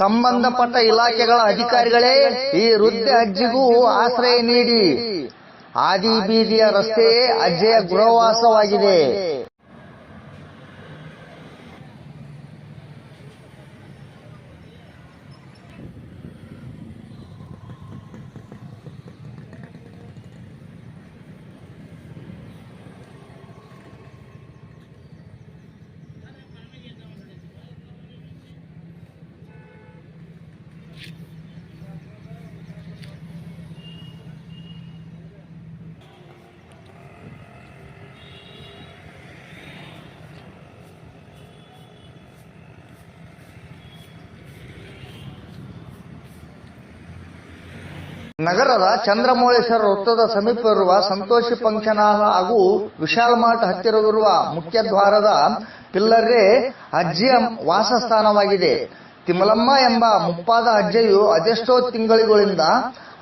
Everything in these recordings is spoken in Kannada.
ಸಂಬಂಧಪಟ್ಟ ಇಲಾಖೆಗಳ ಅಧಿಕಾರಿಗಳೇ ಈ ವೃದ್ಧ ಅಜ್ಜಿಗೂ ಆಶ್ರಯ ನೀಡಿ. ಆದಿ ಬೀದಿಯ ರಸ್ತೆಯೇ ಅಜ್ಜೆಯ ಗೃಹವಾಸವಾಗಿದೆ. ನಗರದ ಚಂದ್ರಮೌಳೇಶ್ವರ ವೃತ್ತದ ಸಮೀಪವಿರುವ ಸಂತೋಷಿ ಫಂಕ್ಷನ್ ಹಾಲ್ ಹಾಗೂ ವಿಶಾಲ್ ಮಾರ್ಟ್ ಹತ್ತಿರವಿರುವ ಮುಖ್ಯ ದ್ವಾರದ ಪಿಲ್ಲರೇ ಅಜ್ಜಿಯ ವಾಸಸ್ಥಾನವಾಗಿದೆ. ತಿಮಲಮ್ಮ ಎಂಬ ಮುಪ್ಪಾದ ಅಜ್ಜೆಯು ಅದೆಷ್ಟೋ ತಿಂಗಳಿಗಳಿಂದ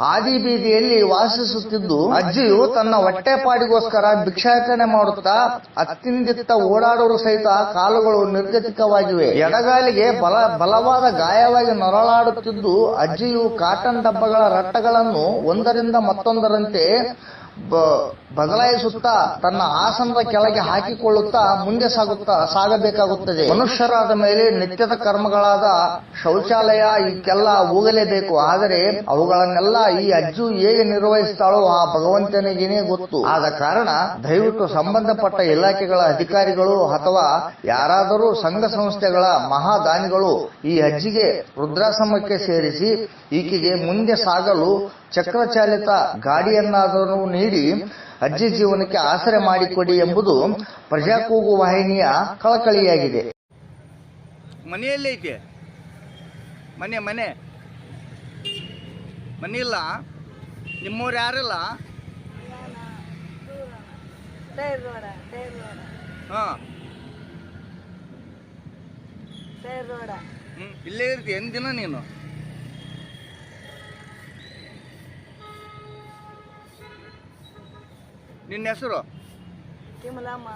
ಆದಿ ಬೀದಿಯಲ್ಲಿ ವಾಸಿಸುತ್ತಿದ್ದು, ಅಜ್ಜಿಯು ತನ್ನ ಹೊಟ್ಟೆಪಾಡಿಗೋಸ್ಕರ ಭಿಕ್ಷಾಚರಣೆ ಮಾಡುತ್ತಾ ಅತ್ತಿಂದಿತ್ತ ಓಡಾಡೋರು ಸಹಿತ ಕಾಲುಗಳು ನಿರ್ಗತಿಕವಾಗಿವೆ. ಎಡಗಾಲಿಗೆ ಬಲ, ಬಲವಾದ ಗಾಯವಾಗಿ ನರಳಾಡುತ್ತಿದ್ದು, ಅಜ್ಜಿಯು ಕಾಟನ್ ಡಬ್ಬಗಳ ರಟ್ಟಗಳನ್ನು ಒಂದರಿಂದ ಮತ್ತೊಂದರಂತೆ ಬದಲಾಯಿಸುತ್ತಾ ತನ್ನ ಆಸನದ ಕೆಳಗೆ ಹಾಕಿಕೊಳ್ಳುತ್ತಾ ಮುಂದೆ ಸಾಗುತ್ತಾ ಸಾಗಬೇಕಾಗುತ್ತದೆ. ಮನುಷ್ಯರಾದ ಮೇಲೆ ನಿತ್ಯದ ಕರ್ಮಗಳಾದ ಶೌಚಾಲಯ ಇದಕ್ಕೆಲ್ಲ ಹೋಗಲೇಬೇಕು. ಆದರೆ ಅವುಗಳನ್ನೆಲ್ಲ ಈ ಅಜ್ಜು ಹೇಗೆ ನಿರ್ವಹಿಸ್ತಾಳೋ ಆ ಭಗವಂತನಿಗೇನೇ ಗೊತ್ತು. ಆದ ಕಾರಣ ದಯವಿಟ್ಟು ಸಂಬಂಧಪಟ್ಟ ಇಲಾಖೆಗಳ ಅಧಿಕಾರಿಗಳು ಅಥವಾ ಯಾರಾದರೂ ಸಂಘ ಸಂಸ್ಥೆಗಳ ಮಹಾದಾನಿಗಳು ಈ ಅಜ್ಜಿಗೆ ವೃದ್ಧಾಶ್ರಮಕ್ಕೆ ಸೇರಿಸಿ ಈಕೆಗೆ ಮುಂದೆ ಸಾಗಲು ಚಕ್ರಚಾಲಿತ ಗಾಡಿಯನ್ನಾದರೂ ನೀಡಿ ಅಜ್ಜಿ ಜೀವನಕ್ಕೆ ಆಸರೆ ಮಾಡಿಕೊಡಿ ಎಂಬುದು ಪ್ರಜಾಕೂಗು ವಾಹಿನಿಯ ಕಳಕಳಿಯಾಗಿದೆ. ಮನೆಯಲ್ಲೇ ಐತೆ ಮನೆ ಮನೆ. ಮನೆ ಇಲ್ಲ? ನಿಮ್ಮವ್ರು ಯಾರಿಲ್ಲ? ಹಾಂ. ಇಲ್ಲೇ ಇರ್ತಿ. ಎಂದಿನ ದಿನ ನೀನು? ನಿನ್ನ ಹೆಸರು? ತಿಮಲಮ್ಮ